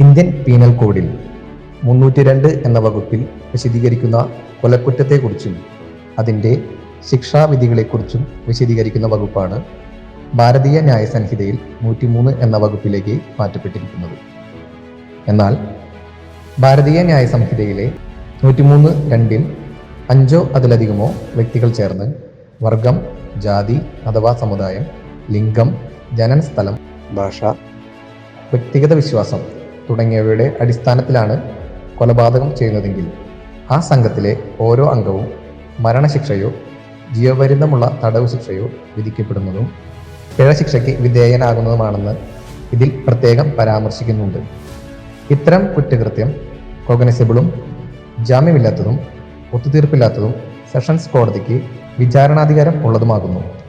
Indian penal കോഡിൽ മുന്നൂറ്റി രണ്ട് എന്ന വകുപ്പിൽ വിശദീകരിക്കുന്ന കൊലക്കുറ്റത്തെക്കുറിച്ചും അതിന്റെ ശിക്ഷാവിധികളെക്കുറിച്ചും വിശദീകരിക്കുന്ന വകുപ്പാണ് ഭാരതീയ ന്യായ സംഹിതയിൽ നൂറ്റിമൂന്ന് എന്ന വകുപ്പിലേക്ക് മാറ്റപ്പെട്ടിരിക്കുന്നത്. എന്നാൽ ഭാരതീയ ന്യായ സംഹിതയിലെ നൂറ്റിമൂന്ന് രണ്ടിൽ അഞ്ചോ അതിലധികമോ വ്യക്തികൾ ചേർന്ന് വർഗം ജാതി അഥവാ സമുദായം ലിംഗം ജനനസ്ഥലം ഭാഷ വ്യക്തിഗത വിശ്വാസം തുടങ്ങിയവയുടെ അടിസ്ഥാനത്തിലാണ് കൊലപാതകം ചെയ്യുന്നതെങ്കിൽ ആ സംഘത്തിലെ ഓരോ അംഗവും മരണശിക്ഷയോ ജീവപര്യന്തമുള്ള തടവ് ശിക്ഷയോ വിധിക്കപ്പെടുന്നതും പിഴശിക്ഷയ്ക്ക് വിധേയനാകുന്നതുമാണെന്ന് ഇതിൽ പ്രത്യേകം പരാമർശിക്കുന്നുണ്ട്. ഇത്തരം കുറ്റകൃത്യം കോഗ്നസിബിളും ജാമ്യമില്ലാത്തതും ഒത്തുതീർപ്പില്ലാത്തതും സെഷൻസ് കോടതിക്ക് വിചാരണാധികാരം ഉള്ളതുമാകുന്നു.